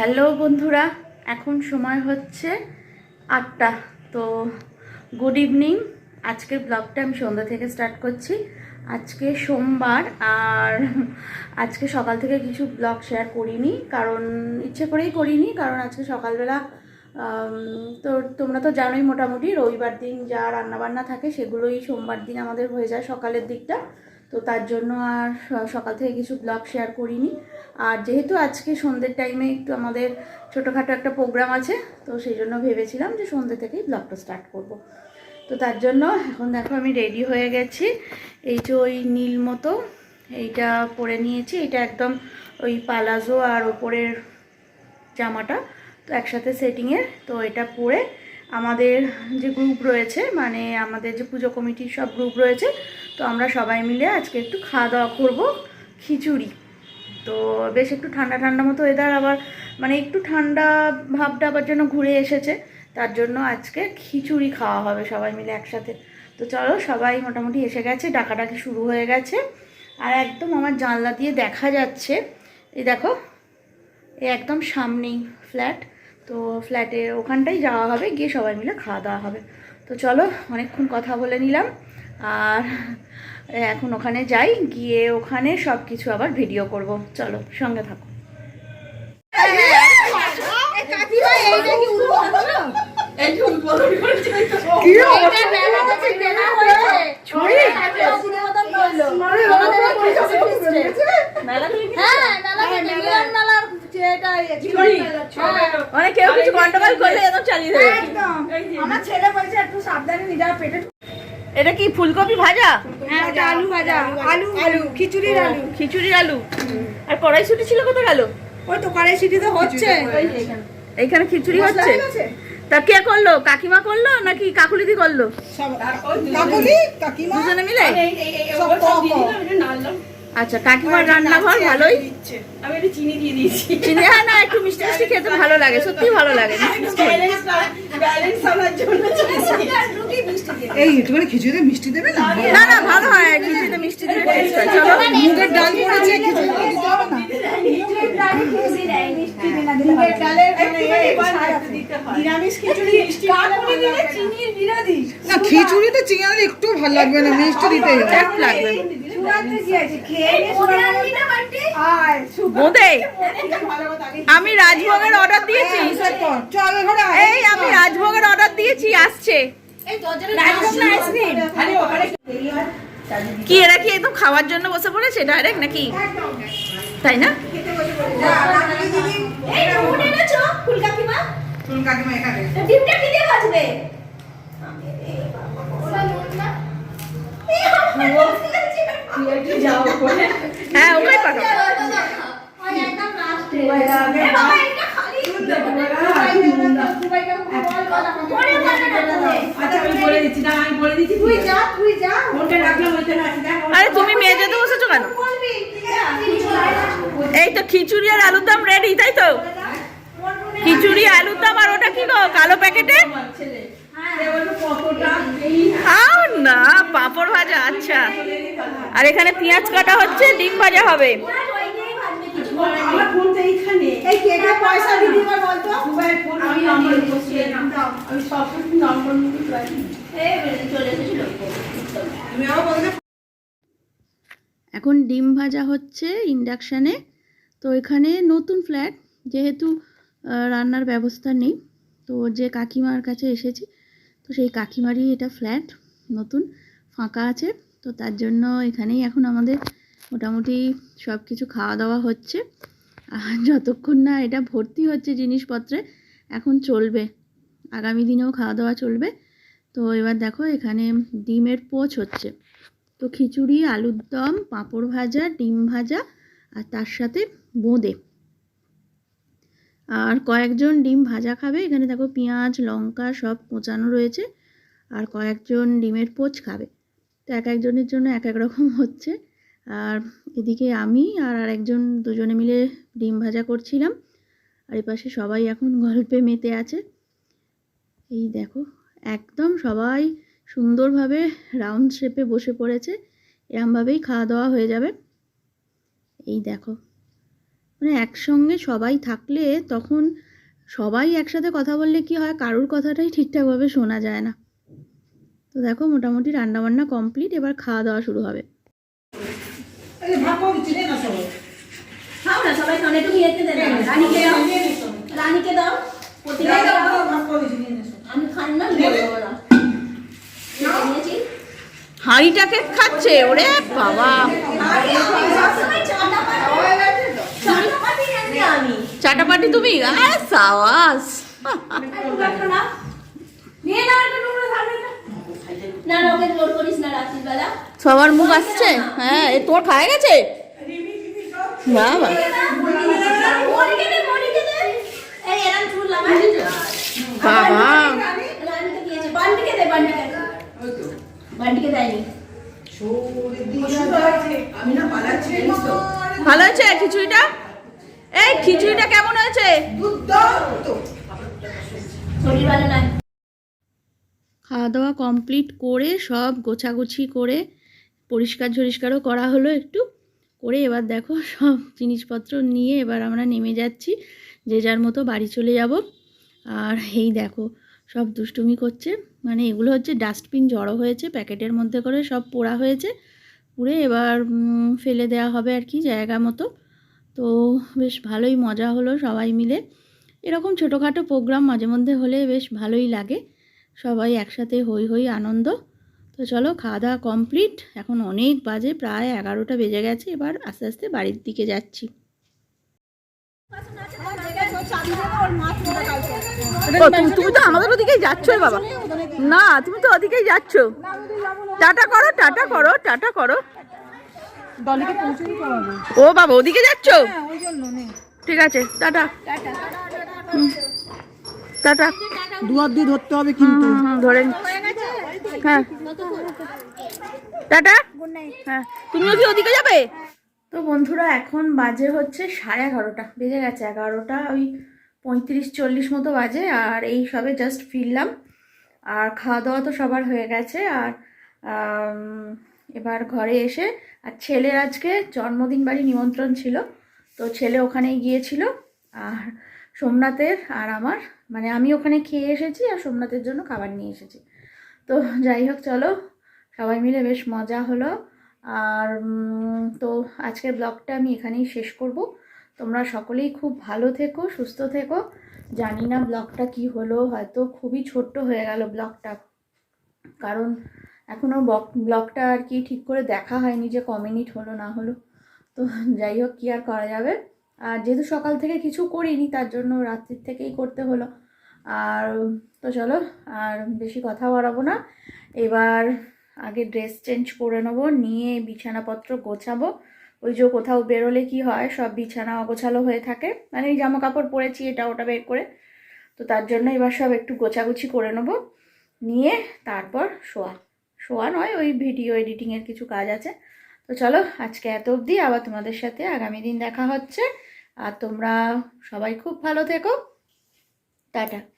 Hello বন্ধুরা, এখন সময় হচ্ছে আটটা। তো গুড ইভিনিং। আজকের ব্লগটা আমি সন্ধ্যা থেকে স্টার্ট করছি। আজকে সোমবার আর আজকে সকাল থেকে কিছু ব্লগ শেয়ার করিনি, কারণ ইচ্ছে করেই করিনি, কারণ আজকে সকালবেলা তো তোমরা তো জানোই মোটামুটি, রবিবার দিন যা রান্নাবান্না থাকে সেগুলোই সোমবার দিন আমাদের হয়ে যায় সকালের দিকটা। তো তার জন্য আর সকাল থেকে কিছু ব্লগ শেয়ার করিনি। আর যেহেতু আজকে সন্ধ্যের টাইমে একটু আমাদের ছোটোখাটো একটা প্রোগ্রাম আছে, তো সেই জন্য ভেবেছিলাম যে সন্ধ্যে থেকেই ব্লগটা স্টার্ট করব। তো তার জন্য এখন দেখো আমি রেডি হয়ে গেছি। এই যে ওই নীল মতো, এইটা পরে নিয়েছি। এটা একদম ওই পালাজো আর ওপরের জামাটা। তো একসাথে সেটিংয়ের তো এটা পরে আমাদের যে গ্রুপ রয়েছে মানে আমাদের যে পুজো কমিটির সব গ্রুপ রয়েছে তো আমরা সবাই মিলে আজকে একটু খাওয়া দাওয়া করব খিচুড়ি। তো বেশ একটু ঠান্ডা ঠান্ডা মতো ওয়েদার আবার মানে একটু ঠান্ডা ভাবটা আবার যেন ঘুরে এসেছে, তার জন্য আজকে খিচুড়ি খাওয়া হবে সবাই মিলে একসাথে। তো চলো সবাই মোটামুটি এসে গেছে, ডাকাডাকি শুরু হয়ে গেছে। আর একদম আমার জানলা দিয়ে দেখা যাচ্ছে, এই দেখো, এ একদম সামনেই ফ্ল্যাট তো ফ্ল্যাটে ওখানটাই যাওয়া হবে, গিয়ে সবাই মিলে খাওয়া দাওয়া হবে। তো চলো অনেকক্ষণ কথা বলে নিলাম। আর এখন ওখানে যাই গিয়ে ওখানে সব কিছু আবার ভিডিও করব। চলো সঙ্গে থাকো। মানে কেউ কিছু গন্ডগোল করলে একদম চালিয়ে দেবে। আমার ছেলে বলছে একটু সাবধানে নিজের পেটে এটা কি ফুলকপি ভাজা? হ্যাঁ আলু ভাজা। আলু আলু খিচুড়ির আলু। খিচুড়ির আলু। আর কড়াইশুটি ছিল কোথায় গেল? ওই তো কড়াই সিটি তো হচ্ছে এইখানে খিচুড়ি হচ্ছে? তা কে করল? কাকিমা করল নাকি কাকুলিদি করল? কাকুলি কাকিমা? দুজনে মিলে? আচ্ছা কাকিমার রান্নাঘর ভালোই? আমি একটু চিনি দিয়ে দিয়েছি। চিনি হ্যাঁ না একটু মিষ্টি মিষ্টি খেতে ভালো লাগে সত্যি ভালো লাগে। ব্যালেন্স আনার জন্য এই একটুখানি খিচুড়িতে মিষ্টি দেবে না? না না ভালো হয় খিচুড়িতে মিষ্টি দিলে টেস্ট হয়। চলো। মুগের ডাল পড়েছে খিচুড়ি দিতে হবে না? মুগের। নিরামিষ খিচুড়ি কাকুলি দিলে চিনির বিরোধী। না খিচুড়িতে চিনি একটু ভালো লাগবে না মিষ্টি দিতে হবে। লাগবে কি আমি রাজভোগের অর্ডার দিয়েছি। চল এই আমি রাজভোগের অর্ডার দিয়েছি আসছে। কি এরা কি একদম খাওয়ার জন্য বসে পড়েছে? ডাইরেক্ট নাকি? তাই না? চুল কাকিমা এখানে। হ্যাঁ পাঠাবো আচ্ছা আমি বলে না বলে দিচ্ছি তুই যা তুই যা ফোনটা রাখলাম ওইখানে আছে দেখ আরে তুমি মেজেতে বসেছো কেন এই তো খিচুড়ি আর আলুর দম রেডি তাই তো খিচুড়ি আলুর দম আর ওটা কি গো কালো প্যাকেটে না, পাঁপড় ভাজা আচ্ছা। আর এখানে পেঁয়াজ কাটা হচ্ছে, ডিম ভাজা হবে। এখন ডিম ভাজা হচ্ছে ইন্ডাকশানে। তো এখানে নতুন ফ্ল্যাট, যেহেতু রান্নার ব্যবস্থা নেই। তো যে কাকিমার কাছে এসেছি তো সেই কাকিমারই এটা ফ্ল্যাট নতুন, ফাঁকা আছে। তো তার জন্য এখানেই এখন আমাদের মোটামুটি সব কিছু খাওয়া দাওয়া হচ্ছে। আর যতক্ষণ না এটা ভর্তি হচ্ছে জিনিসপত্রে, এখন চলবে। আগামী দিনেও খাওয়া দাওয়া চলবে। তো এবার দেখো এখানে ডিমের পোচ হচ্ছে। তো খিচুড়ি, আলুর দম, পাঁপড় ভাজা, ডিম ভাজা, আর তার সাথে বোঁদে। আর কয়েকজন ডিম ভাজা খাবে। এখানে দেখো পেঁয়াজ, লঙ্কা সব কোচানো রয়েছে আর কয়েকজন ডিমের পোচ খাবে। তো এক একজনের জন্য এক এক রকম হচ্ছে। আর এদিকে আমি আর আরেকজন দুজনে মিলে ডিম ভাজা করছিলাম। আর এপাশে সবাই এখন গল্পে মেতে আছে। এই দেখো, একদম সবাই সুন্দরভাবে রাউন্ড শেপে বসে পড়েছে। এরমভাবেই খাওয়া দাওয়া হয়ে যাবে। এই দেখো মানে একসঙ্গে সবাই থাকলে তখন সবাই একসাথে কথা বললে কি হয়? কারোর কথাটাই ঠিকঠাকভাবে শোনা যায় না। তো দেখো মোটামুটি রান্নাবান্না কমপ্লিট এবার খাওয়া দাওয়া শুরু হবে। নিয়েছি? হাঁড়িটাকে খাচ্ছে? ওরে বাবা। করিস না রাত্রিবেলা সবার মুখ আসছে হ্যাঁ এ তোর খায় গেছে বাবা মনিকে দে, মনিকে দে। এই এরম চুল লাগাই দিয়েছে। বাবা রানীকে দিয়েছে। বান্টিকে দে, বান্টিকে দে। বান্টিকে দেয়নি। আমি না পালাচ্ছি জানিস তো ভালো হয়েছে খিচুড়িটা এই খিচুড়িটা কেমন হয়েছে? খাওয়া দাওয়া কমপ্লিট করে সব গোছাগুছি করে পরিষ্কার ঝরিষ্কারও করা হলো একটু। করে এবার দেখো সব জিনিসপত্র নিয়ে এবার আমরা নেমে যাচ্ছি যে যার মতো বাড়ি চলে যাব। আর এই দেখো সব দুষ্টুমি করছে। মানে এগুলো হচ্ছে ডাস্টবিন জড়ো হয়েছে প্যাকেটের মধ্যে করে সব পোড়া হয়েছে। পুড়ে এবার ফেলে দেওয়া হবে আর কি জায়গা মতো। তো বেশ ভালোই মজা হলো সবাই মিলে। এরকম ছোটোখাটো প্রোগ্রাম মাঝে মধ্যে হলে বেশ ভালোই লাগে। সবাই একসাথে হই হই আনন্দ। তো চলো খাওয়া দাওয়া কমপ্লিট। এখন অনেক বাজে, প্রায় এগারোটা বেজে গেছে। এবার আস্তে আস্তে বাড়ির দিকে যাচ্ছি। তুমি তো আমাদের ওদিকেই যাচ্ছ বাবা। না, তুমি তো ওদিকেই যাচ্ছ। টাটা করো টাটা করো টাটা করো। দলিকে পৌঁছে দিতে হবে ও বাবা ওদিকে যাচ্ছ? হ্যাঁ ওই জন্য নে। ঠিক আছে টাটা। টাটা টাটা দুয়ার দিয়ে ধরতে হবে কিন্তু। ধরে নি। হ্যাঁ টাটা। হ্যাঁ। তুমিও কি ওদিকে যাবে? তো বন্ধুরা এখন বাজে হচ্ছে সাড়ে এগারোটা। বেজে গেছে এগারোটা ওই পঁয়ত্রিশ চল্লিশ মতো বাজে আর এই সবে জাস্ট ফিরলাম। আর খাওয়া দাওয়া তো সবার হয়ে গেছে আর এবার ঘরে এসে, আর ছেলের আজকে জন্মদিন বাড়ি নিমন্ত্রণ ছিল, তো ছেলে ওখানেই গিয়েছিল, আর সোমনাথের আর আমার মানে আমি ওখানে খেয়ে এসেছি আর সোমনাথের জন্য খাবার নিয়ে এসেছি। তো যাই হোক, চলো, সবাই মিলে বেশ মজা হলো, আর তো আজকের ব্লগটা আমি এখানেই শেষ করব। তোমরা সকলেই খুব ভালো থেকো, সুস্থ থেকো। জানি না ব্লগটা কি হলো, হয়তো খুবই ছোট্ট হয়ে গেল ব্লগটা, কারণ এখনও ব্লগটা আর কি ঠিক করে দেখা হয়নি যে ক মিনিট হলো না হলো। তো যাই হোক, কী আর করা যাবে? আর যেহেতু সকাল থেকে কিছু করিনি, তার জন্য রাত্রির থেকেই করতে হলো। আর তো চলো, আর বেশি কথা বাড়াবো না। এবার আগে ড্রেস চেঞ্জ করে নেব, নিয়ে বিছানাপত্র গোছাবো। ওই যে কোথাও বেরোলে কি হয়, সব বিছানা অগোছালো হয়ে থাকে। মানে জামা কাপড় পরেছি, এটা ওটা বের করে। তো তার জন্য এবার সব একটু গোছাগুছি করে নেব। নিয়ে তারপর শোয়া। শোয়া নয়, ওই ভিডিও এডিটিংয়ের কিছু কাজ আছে। তো চলো, আজকে এত অবধি আবার তোমাদের সাথে আগামী দিন দেখা হচ্ছে। আর তোমরা সবাই খুব ভালো থেকো। টাটা।